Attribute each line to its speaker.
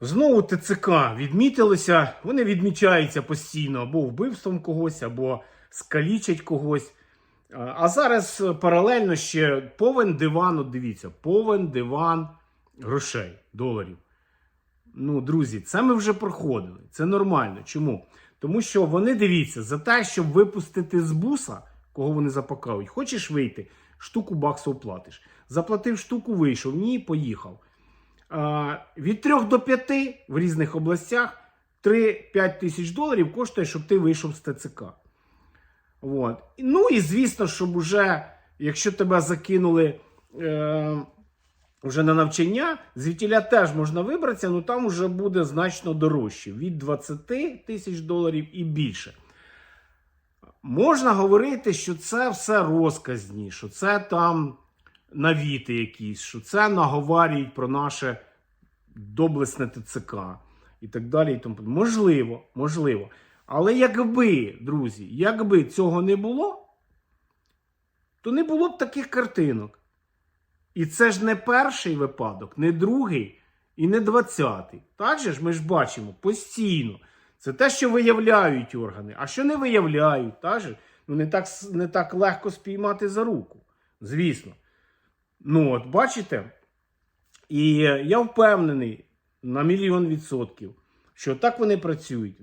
Speaker 1: Знову ТЦК відмітилися, вони відмічаються постійно або вбивством когось, або скалічать когось. А- зараз е, паралельно ще повен диван, от дивіться, повен диван грошей, доларів. Ну, друзі, це ми вже проходили. Це нормально. Чому? Тому що вони дивіться за те, щоб випустити з буса, кого вони запакують. Хочеш вийти, штуку баксів платиш. Заплатив штуку, вийшов. Ні, поїхав. А, від 3 до 5 в різних областях 3-5 тисяч доларів коштує, щоб ти вийшов з ТЦК. От. Ну і звісно, щоб уже, якщо тебе закинули е, вже на навчання, звідтіля теж можна вибратися, але там вже буде значно дорожче від 20 тисяч доларів і більше. Можна говорити, що це все розказні, що це там навіти якісь, що це наговарюють про наше доблесне ТЦК і так далі. І тому. Можливо, можливо. Але якби, друзі, якби цього не було, то не було б таких картинок. І це ж не перший випадок, не другий і не двадцятий. Так же ж ми ж бачимо постійно. Це те, що виявляють органи, а що не виявляють, так же? Ну, не так, не так легко спіймати за руку. Звісно. Ну, от бачите? І я впевнений на мільйон відсотків, що так вони працюють.